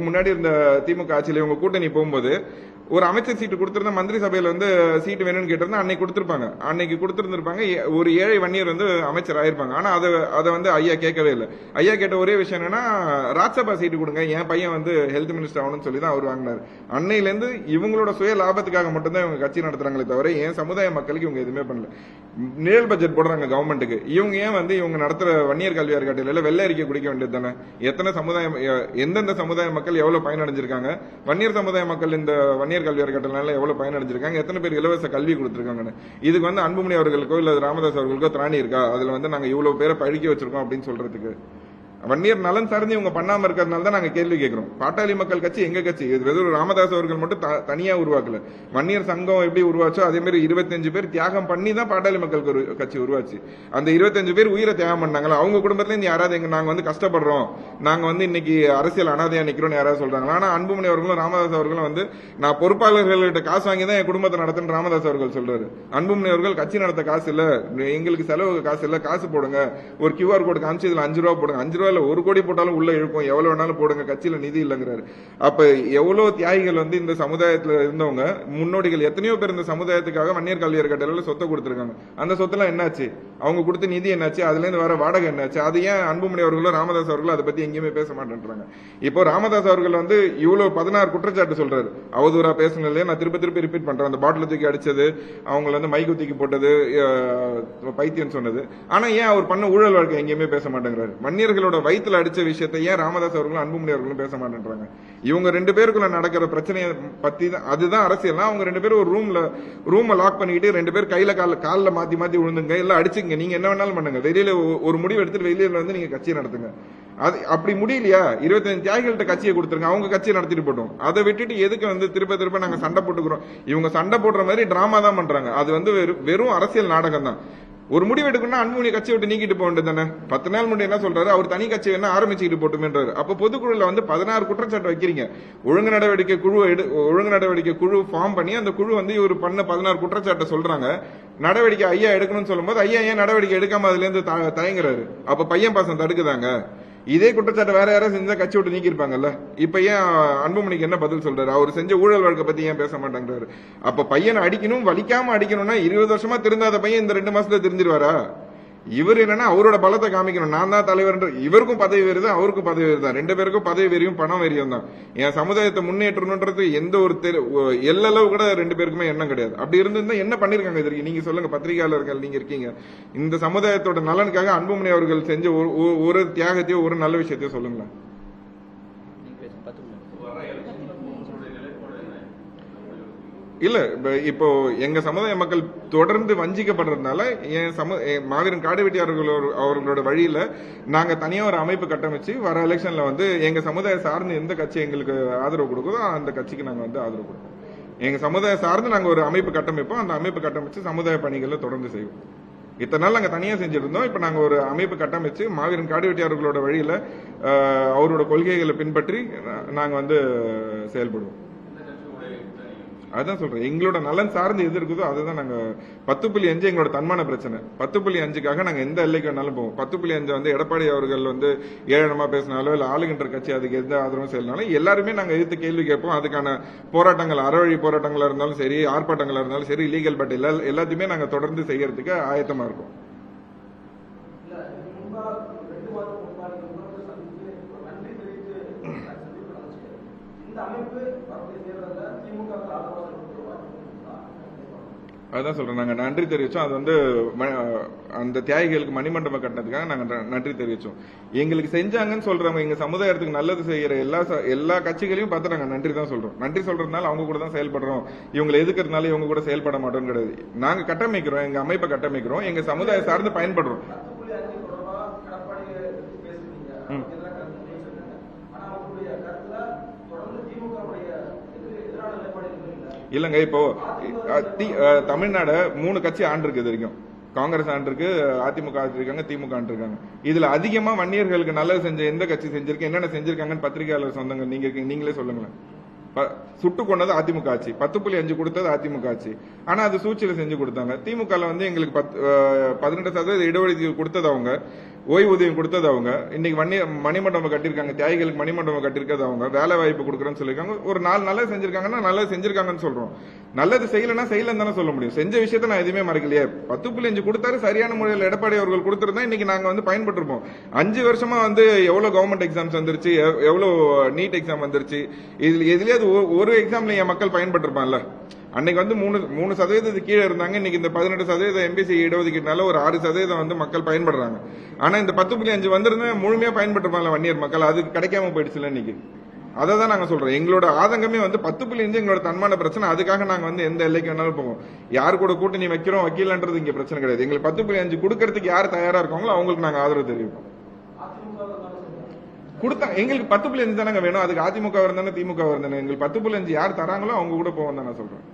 இதுக்கு முன்னாடி இருந்த திமுக ஆட்சியில இவங்க கூட்டணி போகும்போது ஒரு அமைச்சர் சீட்டு கொடுத்திருந்தா மந்திரி சபையில வந்து சீட்டு வேணும்னு கேட்டிருந்தா அன்னைக்கு கொடுத்திருப்பாங்க. அன்னைக்கு கொடுத்திருந்திருப்பாங்க. ஒரு ஏழை வன்னியர் வந்து அமைச்சர் ஆயிருப்பாங்க. ஆனா அதை அதை வந்து ஐயா கேட்கவே இல்லை. ஐயா கேட்ட ஒரே விஷயம் என்னன்னா ராஜ்சபா சீட்டு கொடுங்க. என் பையன் வந்து ஹெல்த் மினிஸ்டர் ஆகணும்னு சொல்லி தான் அவர் வாங்கினார். அன்னையிலேருந்து இவங்களோட சுய லாபத்துக்காக மட்டும்தான் இவங்க கட்சி நடத்துறாங்களே தவிர என் சமுதாய மக்களுக்கு இவங்க எதுவுமே பண்ணல. நிழல் பட்ஜெட் போடுறாங்க கவர்மெண்ட்டுக்கு. இவங்க ஏன் வந்து இவங்க நடத்துற வன்னியர் கல்வி அறக்கட்டளையில வெள்ளை அறிக்கை குடிக்க வேண்டியது தானே? எத்தனை சமுதாயம் எந்தெந்த சமுதாய மக்கள் எவ்வளவு பயனடைஞ்சிருக்காங்க? வன்னியர் சமுதாய மக்கள் இந்த வன்னியர் கல்வி அறக்கட்டளைனால எவ்வளவு பயனடைஞ்சிருக்காங்க? எத்தனை பேர் இலவச கல்வி கொடுத்திருக்காங்கன்னு. இதுக்கு வந்து அன்புமணி அவர்களுக்கோ இல்ல ராமதாஸ் அவர்களுக்கோ திராணி இருக்கா? அதுல வந்து நாங்க இவ்வளவு பேரை பழுக்கி வச்சிருக்கோம் அப்படின்னு சொல்றதுக்கு. வன்னியர் நலன் சார்ந்து இவங்க பண்ணாம இருக்கிறதுனால தான் நாங்க கேள்வி கேட்கிறோம் பாட்டாளி மக்கள் கட்சி எங்க கட்சி? வெறும் ராமதாஸ் அவர்கள் மட்டும் தனியா உருவாக்கல. வன்னியர் சங்கம் எப்படி உருவாச்சோ அதே மாதிரி 25 பேர் தியாகம் பண்ணி தான் பாட்டாளி மக்கள் ஒரு கட்சி உருவாச்சு. அந்த 25 பேர் உயிரை தியாகம் பண்ணாங்களா? அவங்க குடும்பத்துல இருந்து யாராவது எங்க நாங்க வந்து கஷ்டப்படுறோம். நாங்க வந்து இன்னைக்கு அரசியல் அனாதையா நிக்கிறோம் யாராவது சொல்றாங்களா? ஆனா அன்புமணி அவர்களும் ராமதாஸ் அவர்களும் வந்து நான் பொறுப்பாளர்கள்ட்ட காசு வாங்கி தான் என் குடும்பத்தை நடத்துன்னு ராமதாஸ் அவர்கள் சொல்றாரு. அன்புமணி அவர்கள் கட்சி நடத்த காசு இல்ல. எங்களுக்கு செலவு காசு இல்ல. காசு போடுங்க. ஒரு கியூஆர் கோடு காமிச்சு இதுல அஞ்சு ரூபா போடுங்க. அஞ்சு ரூபாயில ஒரு கோடி போட்டாலும் உள்ள இழுக்கும் எவ்வளவு வேணாலும் போடுங்க கட்சியில நிதி இல்லைங்கிறாரு. அப்ப எவ்வளவு தியாகிகள் வந்து இந்த சமுதாயத்துல இருந்தவங்க முன்னோடிகள் எத்தனையோ பேர் இந்த சமுதாயத்துக்காக வன்னியர் கல்வியர் அறக்கட்டளையில சொத்தை கொடுத்துருக்காங்க. அந்த சொத்தெல்லாம் என்னாச்சு? அவங்க கொடுத்த நிதி என்னாச்சு? அதுல இருந்து வர வாடகை என்னாச்சு? அது ஏன் அன்புமணி அவர்களோ ராமதாஸ் அவர்களோ அதை பத்தி எங்கேயுமே பேச மாட்டேன்றாங்க. இப்போ ராமதாஸ் அவர்கள் வந்து இவ்வளவு பதினாறு குற்றச்சாட்டு சொல்றாரு. அவதூறா பேசுனதுல நான் திருப்பி திருப்பி ரிப்பீட் பண்றேன். அந்த பாட்டில் தூக்கி அடிச்சது அவங்கள வந்து மைக்கு தூக்கி போட்டது பைத்தியம் சொன்னது. ஆனா ஏன் அவர் பண்ண ஊழல் வழக்கு எங்கேயுமே பேச மாட்டேங்கிறாரு. மன்னியர்களோட வயிற்றுல அடிச்ச விஷயத்தை ஏன் ராமதாஸ் அவர்களும் அன்புமணி அவர்களும் பேச மாட்டேன்றாங்க? இவங்க ரெண்டு பேருக்குள்ள நடக்கிற பிரச்சனையை பத்தி தான் அதுதான் அரசியல்னா அவங்க ரெண்டு பேரும் ஒரு ரூம்ல ரூமை லாக் பண்ணிக்கிட்டு ரெண்டு பேர் கையில கால காலில் மாத்தி மாத்தி விழுந்துங்க. எல்லாம் அடிச்சுங்க நீங்க என்ன வேணாலும் பண்ணுங்க. வெளியில ஒரு முடிவு எடுத்துட்டு வெளியில வந்து நீங்க கட்சியை நடத்துங்க. அது அப்படி முடியலையா? இருபத்தஞ்சு தியாகிகள்ட்ட கட்சியை கொடுத்துருங்க. அவங்க கட்சியை நடத்திட்டு போட்டோம். அதை விட்டுட்டு எதுக்கு வந்து திருப்ப திருப்ப நாங்க சண்டை போட்டுக்கிறோம்? இவங்க சண்டை போடுற மாதிரி டிராமா தான் பண்றாங்க. அது வந்து வெறும் வெறும் அரசியல் நாடகம் தான் ஒரு முடிவு எடுக்கணும்னா அன்புமணி கட்சியை விட்டு நீக்கிட்டு போக வேண்டியது தானே? பத்து நாள் முன்னாடி என்ன சொல்றாரு? அவர் தனி கட்சி வேணா ஆரம்பிச்சுக்கிட்டு போட்டுமேன்றாரு. அப்ப பொதுக்குழுல வந்து பதினாறு குற்றச்சாட்டு வைக்கிறீங்க. ஒழுங்கு நடவடிக்கை குழு எடு ஒழுங்கு நடவடிக்கை குழு ஃபார்ம் பண்ணி அந்த குழு வந்து இவர் பண்ண பதினாறு குற்றச்சாட்டை சொல்றாங்க. நடவடிக்கை ஐயா எடுக்கணும்னு சொல்லும்போது ஐயா ஏன் நடவடிக்கை எடுக்காம அதுல இருந்து த- தயங்குறாரு? அப்ப பையன் பாசம் தடுக்குதாங்க? இதே குற்றச்சாட்டை வேற யாராவது செஞ்சா கட்சி விட்டு நீக்கிருப்பாங்கல்ல இப்ப ஏன் அன்புமணிக்கு என்ன பதில் சொல்றாரு? அவர் செஞ்ச ஊழல் வழக்கை பத்தி ஏன் பேச மாட்டாங்கிறாரு? அப்ப பையனை அடிக்கணும் வலிக்காம அடிக்கணும்னா இருபது வருஷமா திருந்தாத பையன் இந்த ரெண்டு மாசத்துல திருந்திருவாரா? இவர் என்னன்னா அவரோட பலத்தை காமிக்கணும். நான் தான் தலைவர் இவருக்கும் பதவி வருது அவருக்கும் பதவி தான். ரெண்டு பேருக்கும் பதவி வெறியும் பணம் வெறியும் தான். என் சமுதாயத்தை முன்னேற்றணுன்றது எந்த ஒரு தெரு- எல்லளவு கூட ரெண்டு பேருக்குமே எண்ணம் கிடையாது. அப்படி இருந்திருந்தா என்ன பண்ணிருக்காங்க இதற்கு? நீங்க சொல்லுங்க பத்திரிகையாளர்கள் நீங்க இருக்கீங்க. இந்த சமுதாயத்தோட நலனுக்காக அன்புமணி அவர்கள் செஞ்ச ஒரு- ஒரு தியாகத்தையோ ஒரு நல்ல விஷயத்தையோ சொல்லுங்களேன். இல்ல இப்போ எங்க சமுதாய மக்கள் தொடர்ந்து வஞ்சிக்கப்படுறதுனால என் சமு என் மாவீரன் காடுவெட்டி அவர்களோட அவர்களோட வழியில நாங்க தனியா ஒரு அமைப்பு கட்டமைச்சு வர எலெக்ஷன்ல வந்து எங்க சமுதாயம் சார்ந்து எந்த கட்சி எங்களுக்கு ஆதரவு கொடுக்குதோ அந்த கட்சிக்கு நாங்க வந்து ஆதரவு கொடுப்போம். எங்க சமுதாயம் சார்ந்து நாங்க ஒரு அமைப்பு கட்டமைப்போம். அந்த அமைப்பு கட்டமைச்சு சமுதாய பணிகளை தொடர்ந்து செய்வோம். இத்தனை நாள் நாங்கள் தனியாக செஞ்சுட்டு இருந்தோம் நாங்கள் ஒரு அமைப்பு கட்டமைச்சு மாவீரன் காடுவெட்டியார்களோட வழியில் அவரோட கொள்கைகளை பின்பற்றி நாங்கள் வந்து செயல்படுவோம். அதுதான் சொல்றேன். எங்களோட நலன் சார்ந்து எது இருக்குதோ அதுதான் நாங்க பத்து புள்ளி அஞ்சு எங்களோட தன்மான பிரச்சனை. பத்து புள்ளி அஞ்சுக்காக நாங்க எந்த எல்லைக்கு வேணாலும் போவோம். பத்து புள்ளி அஞ்சு வந்து எடப்பாடி அவர்கள் வந்து ஏழனமா பேசினாலோ இல்ல ஆளுகின்ற கட்சி அதுக்கு எந்த ஆதரவும் செய்யலனாலும் எல்லாருமே நாங்க எதிர்த்து கேள்வி கேட்போம். அதுக்கான போராட்டங்கள் அறவழி போராட்டங்களா இருந்தாலும் சரி ஆர்ப்பாட்டங்களா இருந்தாலும் சரி லீகல் பட் எல்லா எல்லாத்தையுமே நாங்க தொடர்ந்து செய்யறதுக்கு ஆயத்தமா இருக்கோம். அமைப்பு இதுக்கு முன்பா ரெண்டு மாதம் முன்பா நீங்க உங்களோட சந்திச்சு ஒரு நன்றி தெரிவித்து சந்திப்பு நடந்துச்சு இந்த அமைப்பு வரக்கூடிய தேர்தலில் திமுக க்கு ஆதரவாக இருக்கிற வாய்ப்பு இருக்கா? அதான் சொல்றேன். நாங்க நன்றி தெரிவிச்சோம். அது வந்து அந்த தியாகிகளுக்கு மணிமண்டபம் கட்டினதுக்காக நாங்க நன்றி தெரிவிச்சோம். எங்களுக்கு செஞ்சாங்கன்னு சொல்றவங்க எங்க சமுதாயத்துக்கு நல்லது செய்யற எல்லா எல்லா கட்சிகளையும் பார்த்து நாங்க நன்றி தான் சொல்றோம். நன்றி சொல்றதுனால அவங்க கூட தான் செயல்படுறோம். இவங்களை எதுக்குறதுனால இவங்க கூட செயல்பட மாட்டோம் கிடையாது. நாங்க கட்டமைக்கிறோம். எங்க அமைப்பை கட்டமைக்கிறோம். எங்க சமுதாயம் சார்ந்து பயன்படுறோம் பத்து புள்ளி அஞ்சு தொடர்பா எடப்பாடி பேசுறீங்க அதுக்கு எதிராக கருத்து தெரிவிச்சிருக்காங்க ஆனா அவங்களுடைய கருத்துல தொடர்ந்து திமுக உடைய எதிர் எதிரான நிலைப்பாடு எதுவும் இல்லை இல்லங்க இப்போ தி- தமிழ்நாடு மூணு கட்சி ஆண்டிருக்கு இது வரைக்கும். காங்கிரஸ் ஆண்டிருக்கு அதிமுக ஆண்டிருக்காங்க திமுக ஆண்டிருக்காங்க இதுல அதிகமா வன்னியர்களுக்கு நல்லது செஞ்ச எந்த கட்சி செஞ்சிருக்கு என்னென்ன செஞ்சிருக்காங்கன்னு பத்திரிகையாளர் சொந்தங்க நீங்க நீங்களே சொல்லுங்களேன். ப- சுட்டு கொண்டது அதிமுக ஆட்சி பத்து புள்ளி அஞ்சு கொடுத்தது அதிமுக ஆட்சி. ஆனா அது சூழ்ச்சியில செஞ்சு கொடுத்தாங்க. திமுக வந்து எங்களுக்கு பத்து, பதினெட்டு சதவீத இடஒதுக்கீடு கொடுத்தது அவங்க. ஓய்வூதியம் கொடுத்தது அவங்க. இன்னைக்கு மணி மணிமண்டபம் கட்டியிருக்காங்க. தியாகிகளுக்கு மணிமண்டபம் கட்டியிருக்கிறது அவங்க. வேலை வாய்ப்பு கொடுக்குறேன்னு சொல்லியிருக்காங்க. ஒரு நாலு நல்லது செஞ்சிருக்காங்கன்னா நல்லது செஞ்சிருக்காங்கன்னு சொல்றோம். நல்லது செய்யலைன்னா செய்யலன்னு தானே சொல்ல முடியும். செஞ்ச விஷயத்த நான் எதுவுமே மறக்கலையே. பத்து புள்ளி அஞ்சு கொடுத்தாரு சரியான முறையில் எடப்பாடி அவர்கள் கொடுத்துருந்தா இன்னைக்கு நாங்க வந்து பயன்பட்டுருப்போம். அஞ்சு வருஷமா வந்து எவ்வளவு கவர்மெண்ட் எக்ஸாம்ஸ் வந்துருச்சு எவ்வளவு நீட் எக்ஸாம் வந்துருச்சு. இதுல எதுலயாவது ஒ- ஒரு எக்ஸாம்ல என் மக்கள் பயன்பட்டிருப்பான்ல. அன்னைக்கு வந்து மூணு மூணு சதவீதத்துக்கு கீழே இருந்தாங்க. இன்னைக்கு இந்த பதினெட்டு சதவீதம் எம்பிசி இடஒதுக்கீட்டுனால ஒரு ஆறு சதவீதம் வந்து மக்கள் பயன்படுறாங்க. ஆனா இந்த பத்து புள்ளி அஞ்சு வந்திருந்தா முழுமையா பயன்பட்டுருப்பாங்க வன்னியர் மக்கள். அது கிடைக்காம போயிடுச்சுல இன்னைக்கு. அதை தான் நாங்க சொல்றோம். எங்களோட ஆதங்கமே வந்து பத்து புள்ளி அஞ்சு எங்களோட தன்மான பிரச்சனை. அதுக்காக நாங்க வந்து எந்த எல்லைக்கு வேணாலும் போவோம். யார் கூட கூட்டணி வைக்கிறோம் வக்கீலன்றது இங்க பிரச்சனை கிடையாது. எங்களுக்கு பத்து புள்ளி அஞ்சு கொடுக்கறதுக்கு யார் தயாரா இருக்காங்களோ அவங்களுக்கு நாங்க ஆதரவு தெரிவிப்போம். கொடுத்தா எங்களுக்கு பத்து புள்ளி அஞ்சு தானங்க வேணும். அதுக்கு அதிமுக இருந்தானே திமுக இருந்தானே எங்களுக்கு பத்து புள்ளி அஞ்சு யார் தராங்களோ அவங்க கூட போவோம் தான் நான் சொல்றேன்.